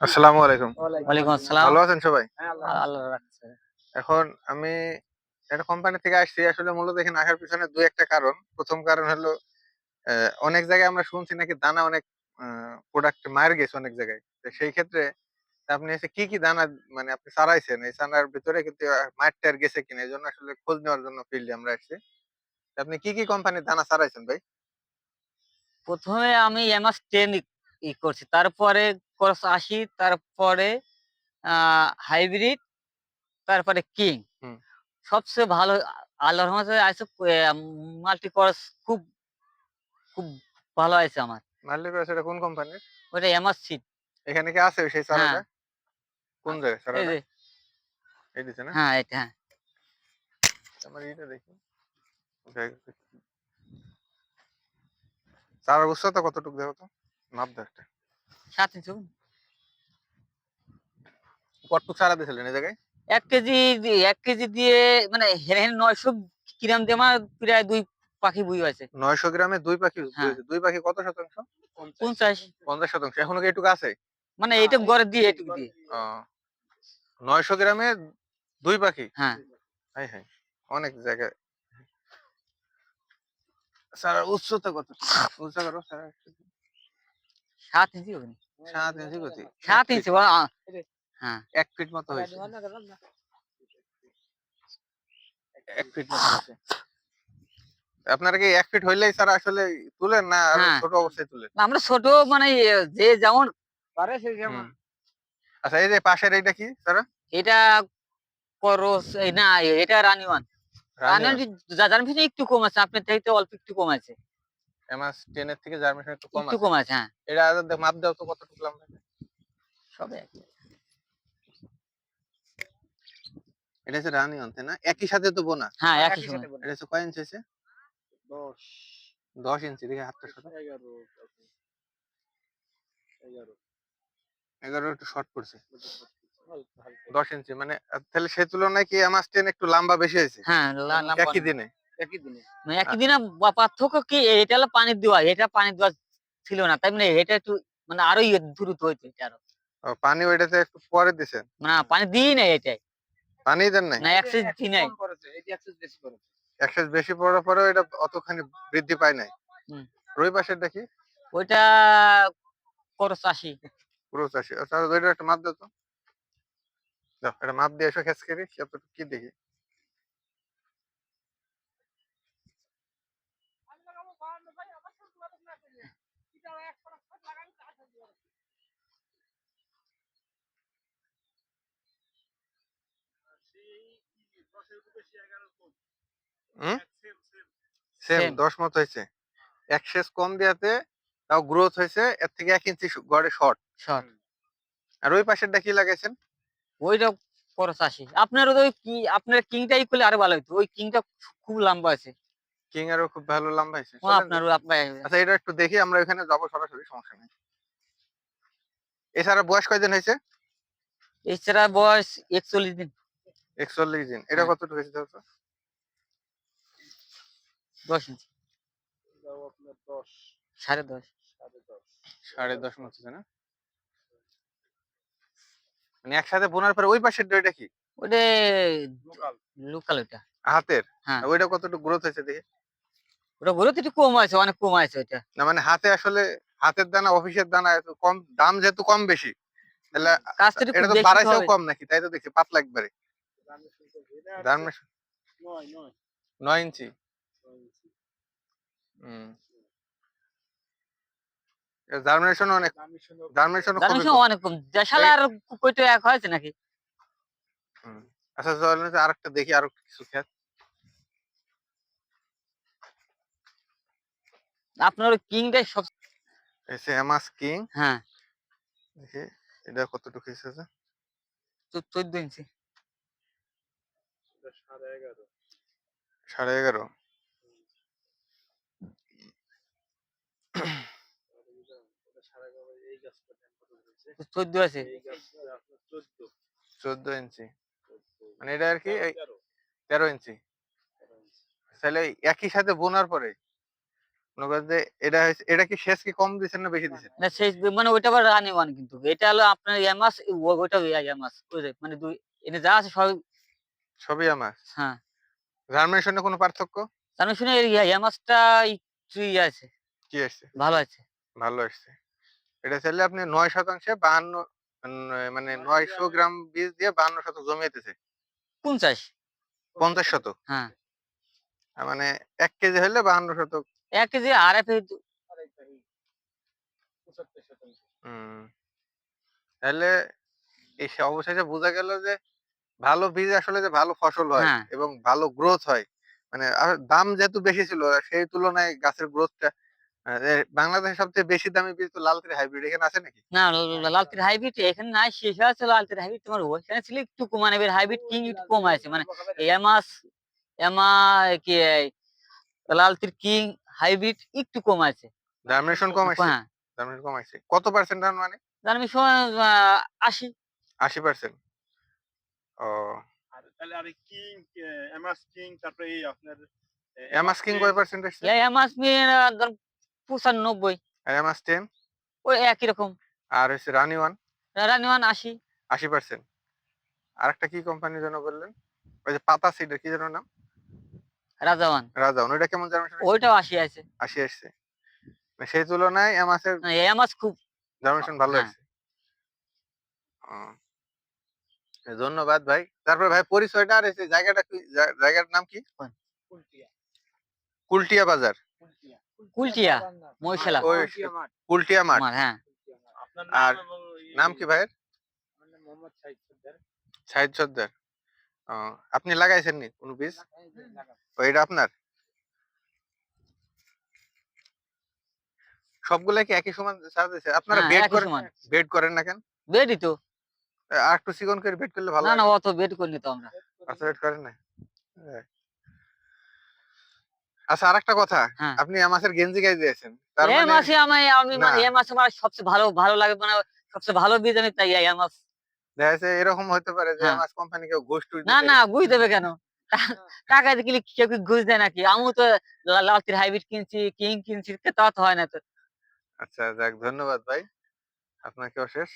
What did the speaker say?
আসসালামু আলাইকুম। ওয়ালাইকুম আসসালাম। ভালো আছেন সবাই? আল্লাহ রাখছে। এখন আমি একটা কোম্পানি থেকে আসছি। আসলে মূলত এখানে আসার পিছনে দুই একটা কারণ। প্রথম কারণ হলো আহ, অনেক জায়গায় আমরা শুনছি নাকি দানা অনেক প্রোডাক্ট মার গেছে অনেক জায়গায়। তো সেই ক্ষেত্রে আপনি এসে কি কি দানা মানে আপনি সারাইছেন? এই সানার ভিতরে কিন্তু মার টার গেছে কিনা? এই জন্য আসলে খোঁজ নেওয়ার জন্য ফিল্ডে আমরা আসছি। আপনি কি কি কোম্পানির দানা সারাইছেন ভাই? প্রথমে আমি এমএস টেন ই করছি। তারপরে ক্রস আশি তারপরে হাইব্রিড তারপরে কিং। সবচেয়ে ভালো আল্লাহ রহমতে আছে মাল্টি ক্রস খুব খুব ভালো আছে আমার। মাল্টি ক্রস এটা কোন কোম্পানির ওটা এমএস সিট এখানে কি আছে সেই সারাটা কোন জায়গায় এই এই দিছে না? হ্যাঁ এটা হ্যাঁ। আমার এটা দেখি। চার উচ্চতা কতটুকু দেখো তো? মাপ একটা। সাত ইঞ্চি কতটুকু সারা দিয়েছিলেন এই জায়গায়? এক কেজি এক কেজি দিয়ে মানে হেনে হেনে নয়শো গ্রাম দিয়ে আমার প্রায় দুই পাখি বুই আছে নয়শো গ্রামে দুই পাখি হ্যাঁ। দুই পাখি কত শতাংশ? পঞ্চাশ। পঞ্চাশ শতাংশ। এখনও কি এটুকু আছে? মানে এটা গড়ে দিয়ে এটুকু দিয়ে। নয়শো গ্রামে দুই পাখি? হ্যাঁ। হ্যাঁ হ্যাঁ অনেক জায়গায়। স্যার উচ্চতা কত? উচ্চতা করো স্যার সাত ইঞ্চি হবে সাত ইঞ্চি গতি। সাত ইঞ্চি হ্যাঁ। এক ফিট মতো হয়েছে। এক ফিট মতো আপনারা কি এক ফিট হইলেই স্যার আসলে তুলেন না হ্যাঁ। ছোট অবস্থায় তুলেন? আমরা ছোট মানে যে যেমন পারে সে হুম। আচ্ছা এই যে পাশের এইটা কি স্যার? এটা করস না এটা রানিওয়ান। রানিওয়ান। যার ভিতরে একটু কম আছে আপনার থেকে অল্প একটু কম আছে। এমএস টেন এর থেকে জার্মিনেশন একটু কম একটু কম আছে হ্যাঁ। এটা মাপ দাও তো লম্বা। সবে একই। এটা হচ্ছে রানি অন্তে না? একই সাথে তো বোনা। হ্যাঁ একই সময় এটা হচ্ছে কয় ইঞ্চি হয়েছে? দশ। ইঞ্চি দেখে হাতটা শত এগারো একটু শর্ট পড়ছে দশ ইঞ্চি মানে তাহলে সেই তুলনায় কি এমএস টেন একটু লম্বা বেশি হয়েছে? হ্যাঁ লা- লম্বা একই না। দিনে মানে একই দিনে পার্থক্য কি? এটা হলো পানি দেওয়া এটা পানি দেওয়া ছিল না তাই মানে এটা একটু মানে আরও ইয়ে দ্রুত হয়েছে এটা আরও। পানি ওইটাতে একটু পরে দিছেন? না পানি দিই নাই এটাই। পানি দেন নাই? না এক্সেস দিই নাই। এক্সেস বেশি পড়ার পরেও এটা অতখানি বৃদ্ধি পায় নাই। হুম। রুই পাশের দেখি ওইটা করস চাষি। স্যার ওইটা একটা মাপ দাও তো। দাও একটা মাপ দিয়ে এসো খেস করি কি দেখি? Same Same. দশ মতো হয়েছে। এক শেষ কম দিয়াতে তাও গ্রোথ হয়েছে এর থেকে এক ইঞ্চি গড়ে শর্ট শর্ট আর ওই পাশেরটা কি লাগাইছেন? ওইটা করস আশি আপনার ওই কি আপনার কিংটাই করলে আরও ভালো হতো ওই কিংটা খুব লম্বা আছে কিং আরও খুব ভালো লম্বা হয়েছে। আপনার আপনার আচ্ছা এটা একটু দেখি আমরা ওখানে যাব সরাসরি সমস্যা নেই। এছাড়া বয়স কয়দিন হয়েছে? এছাড়া বয়স একচল্লিশ দিন। একচল্লিশ দিন। এটা হ্যাঁ। কতটুকু হয়েছে দশ ইঞ্চি। সাড়ে দশ। সাড়ে দশ। মতো না? মানে একসাথে বোনার পরে ওই পাশের এটা কি? ওটা লোকাল। ওইটা। হাতের? হ্যাঁ। ওইটা কতটুকু গ্রোথ হয়েছে দেখি? ওটা গ্রোথ একটু কম আছে অনেক কম আছে ওইটা। না মানে হাতে আসলে হাতের দানা অফিসের দানা এত কম দাম যেহেতু কম বেশি তাহলে কাজটা এটা তো বাড়াইছেও কম নাকি? তাই তো দেখছি পাতলা একবারে। দাম নয় ইঞ্চি। হুম। জার্মিনেশন অনেক জার্মিনেশন অনেক কম। দেশাল আর এক হয়েছে নাকি? আচ্ছা চলেন দেখি আরও কিছু খেত। আপনার কিংটাই সব এসে এমাস কিং। হ্যাঁ। দেখি এটা কতটুকু এসেছে? ইঞ্চি। সাড়ে এগারো। চোদ্দ আছে। চোদ্দ। ইঞ্চি। মানে এটা আর কি তেরো। ইঞ্চি। তাহলে একই সাথে বোনার পরে? মনে করেন যে এটা এটা কি শেষ কি কম দিচ্ছেন না বেশি দিচ্ছেন না সেই মানে ওইটা আবার রানি ওয়ান কিন্তু। এটা হলো আপনার ইয়ামাস ওইটা ইয়ামাস ওই মানে দুই এটা যা আছে সব সবই আমার। হ্যাঁ। জার্মিনেশনে কোনো পার্থক্য? তার মানে শুনে ইয়ামাসটা একটু ইয়ে আছে? কি আসছে ভালো আছে। ভালো আসছে এটা চাইলে আপনি নয় শতাংশে বাহান্ন মানে নয়শো গ্রাম বীজ দিয়ে বাহান্ন শতক জমিয়েতেছে। পঞ্চাশ। পঞ্চাশ শতক? হ্যাঁ। মানে এক কেজি হলে বাহান্ন শতক। এক কেজি আড়াই কেজি হুম। তাহলে এই অবশেষে বোঝা গেল যে ভালো বীজ আসলে যে ভালো ফসল হয় হ্যাঁ। এবং ভালো গ্রোথ হয় মানে আর দাম যেহেতু বেশি ছিল সেই তুলনায় গাছের গ্রোথটা বাংলাদেশের সবচেয়ে বেশি দামি বীজ তো লালতির হাইব্রিড এখানে আছে নাকি? না লালতির হাইব্রিড এখানে নাই শেষ আছে লালতির হাইব্রিড তোমার ওইখানে ছিল একটু কম মানে হাইব্রিড কিং একটু কম আছে মানে এমাস এমা কি এই লালতির কিং হাইব্রিড একটু কম আছে। জার্মিনেশন কম আছে? হ্যাঁ। জার্মিনেশন কম আছে। কত পার্সেন্ট মানে? জানি সময় আশি। আশি পার্সেন্ট ও। আর তাহলে আর কিং এমএস কিং তারপরে এই আপনার এমাস কিং কয় পার্সেন্ট আসছে ধর আর ওই একই রকম। আর হচ্ছে রানি ওয়ান আশি। পার্সেন্ট আর একটা কি কোম্পানির জন্য বললেন? ওই যে পাতা সিডের কি যেন নাম? রাজাওয়ান ওইটা কেমন জার্মিনেশন ওইটাও আশি আছে। আশি আসছে সেই তুলনায় খুব জার্মিনেশন ভালো হ্যাঁ। ও। ধন্যবাদ ভাই। তারপরে ভাই পরিচয়টা আর যে জায়গাটা কি জায়গার নাম কি? কুলটিয়া। বাজার। কুলটিয়া। মহিশালা। কুলটিয়া মাঠ। হ্যাঁ। আর নাম এই- নাম কি ভাইয়ের। সাহিদ সর্দার। ও, আপনি লাগাইছেন নি কোনো বীজ? ও, এটা আপনার? সবগুলা কি একই সমান চার্জ দিচ্ছে আপনারা হ্যাঁ, বেড করেন বেড করেন না কেন? বেডই তো। আর একটু চিকন করে বেড করলে ভালো না না অত বেড করিনি তো আমরা। আচ্ছা বেড করেন না হ্যাঁ। আচ্ছা আরেকটা কথা। হ্যাঁ। আপনি আমাদের গেঞ্জি গাই দিয়েছেন। তার মানে মাসে আমি আমি মানে এ মাসে আমার সবচেয়ে ভালো ভালো লাগে মানে সবচেয়ে ভালো বীজ আমি তাই এ মাস দেখা যাচ্ছে এরকম হতে পারে যে হ্যাঁ। আমার কোম্পানি কেউ ঘুষ টুস না না ঘুষ দেবে কেন? টা- টাকা দিলে কেউ কি ঘুষ দেয় নাকি? আমিও তো লালতির হাইব্রিড কিনছি কিং কিনছি তা তো হয় না তো। আচ্ছা যাক ধন্যবাদ ভাই। আপনাকে অশেষ